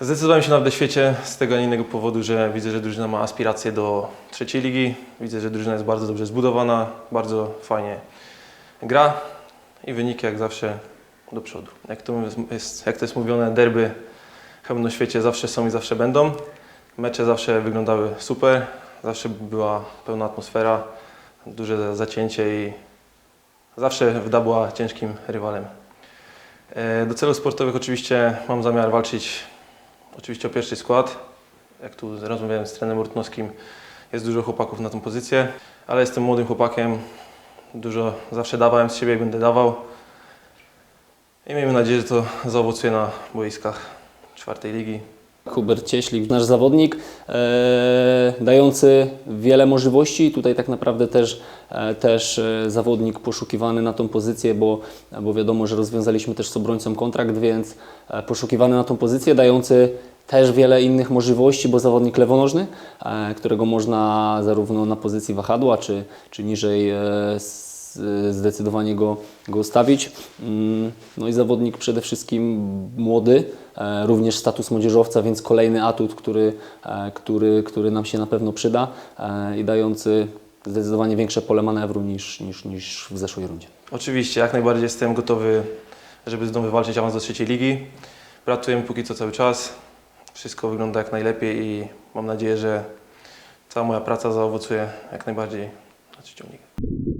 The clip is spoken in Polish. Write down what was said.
Zdecydowałem się na w świecie z tego, a innego powodu, że widzę, że drużyna ma aspiracje do trzeciej ligi. Widzę, że drużyna jest bardzo dobrze zbudowana, bardzo fajnie gra i wyniki jak zawsze do przodu. Jak to jest, jak to jest mówione, derby na świecie zawsze są i zawsze będą. Mecze zawsze wyglądały super, zawsze była pełna atmosfera, duże zacięcie i zawsze Wda była ciężkim rywalem. E, Do celów sportowych oczywiście mam zamiar walczyć oczywiście o pierwszy skład. Jak tu rozmawiałem z trenerem Urtnowskim, jest dużo chłopaków na tą pozycję, ale jestem młodym chłopakiem, dużo zawsze dawałem z siebie i będę dawał. I miejmy nadzieję, że to zaowocuje na boiskach czwartej ligi. Hubert Cieślik, nasz zawodnik, e, dający wiele możliwości. Tutaj tak naprawdę też, e, też e, zawodnik poszukiwany na tą pozycję, bo, bo wiadomo, że rozwiązaliśmy też z obrońcą kontrakt, więc poszukiwany na tą pozycję, dający też wiele innych możliwości, bo zawodnik lewonożny, którego można zarówno na pozycji wahadła, czy, czy niżej zdecydowanie go, go ustawić. Mm, No i zawodnik przede wszystkim młody, e, również status młodzieżowca, więc kolejny atut, który, e, który, który nam się na pewno przyda e, i dający zdecydowanie większe pole manewru niż, niż, niż w zeszłej rundzie. Oczywiście, jak najbardziej jestem gotowy, żeby znowu wywalczyć awans do trzeciej ligi. Pracujemy póki co cały czas. Wszystko wygląda jak najlepiej i mam nadzieję, że cała moja praca zaowocuje jak najbardziej na trzecią ligę.